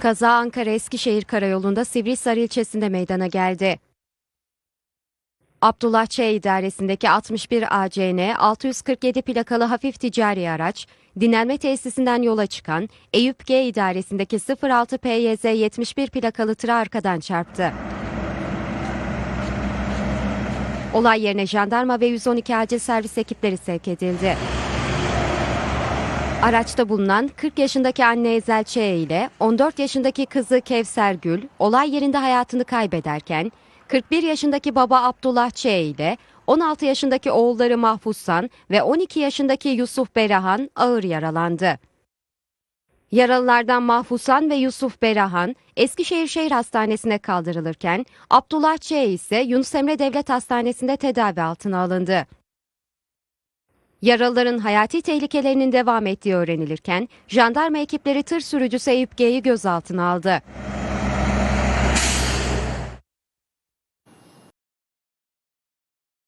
Kaza Ankara Eskişehir Karayolu'nda Sivrisar ilçesinde meydana geldi. Abdullah Ç. idaresindeki 61 ACN 647 plakalı hafif ticari araç, dinlenme tesisinden yola çıkan Eyüp G. idaresindeki 06 PYZ 71 plakalı tıra arkadan çarptı. Olay yerine jandarma ve 112 acil servis ekipleri sevk edildi. Araçta bulunan 40 yaşındaki anne Ezel Ç. ile 14 yaşındaki kızı Kevser Gül olay yerinde hayatını kaybederken 41 yaşındaki baba Abdullah Ç. ile 16 yaşındaki oğulları Mahfuzsan ve 12 yaşındaki Yusuf Berahan ağır yaralandı. Yaralılardan Mahfusan ve Yusuf Berahan Eskişehir Şehir Hastanesi'ne kaldırılırken Abdullah Ç. ise Yunus Emre Devlet Hastanesi'nde tedavi altına alındı. Yaralıların hayati tehlikelerinin devam ettiği öğrenilirken jandarma ekipleri tır sürücüsü Eyüp G'yi gözaltına aldı.